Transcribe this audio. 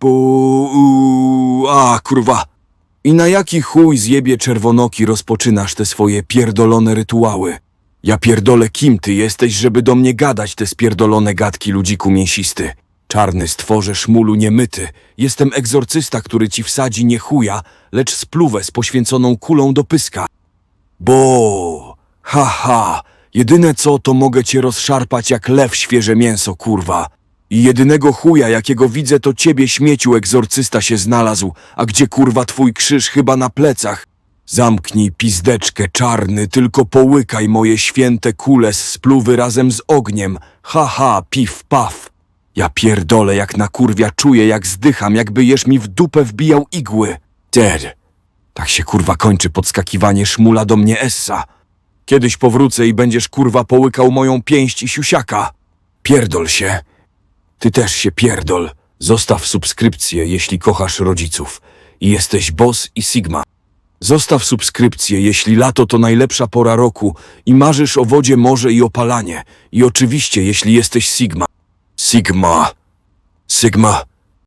Bu, u, a, kurwa. I na jaki chuj zjebie czerwonoki rozpoczynasz te swoje pierdolone rytuały? Ja pierdolę kim ty jesteś, żeby do mnie gadać te spierdolone gadki ludziku mięsisty? Czarny stworze szmulu niemyty. Jestem egzorcysta, który ci wsadzi nie chuja, lecz spluwę z poświęconą kulą do pyska. Bo, haha, jedyne co, to mogę cię rozszarpać jak lew świeże mięso, kurwa. I jedynego chuja, jakiego widzę, to ciebie śmieciu egzorcysta się znalazł, a gdzie kurwa twój krzyż chyba na plecach. Zamknij pizdeczkę czarny, tylko połykaj moje święte kule z spluwy razem z ogniem. Haha, pif paf. Ja pierdolę jak na kurwia czuję, jak zdycham, jakby jesz mi w dupę wbijał igły. Dead. Tak się kurwa kończy podskakiwanie szmula do mnie essa. Kiedyś powrócę i będziesz kurwa połykał moją pięść i siusiaka. Pierdol się. Ty też się pierdol. Zostaw subskrypcję, jeśli kochasz rodziców. I jesteś boss i Sigma. Zostaw subskrypcję, jeśli lato to najlepsza pora roku i marzysz o wodzie, morze i opalanie. I oczywiście, jeśli jesteś Sigma. Sigma. Sigma.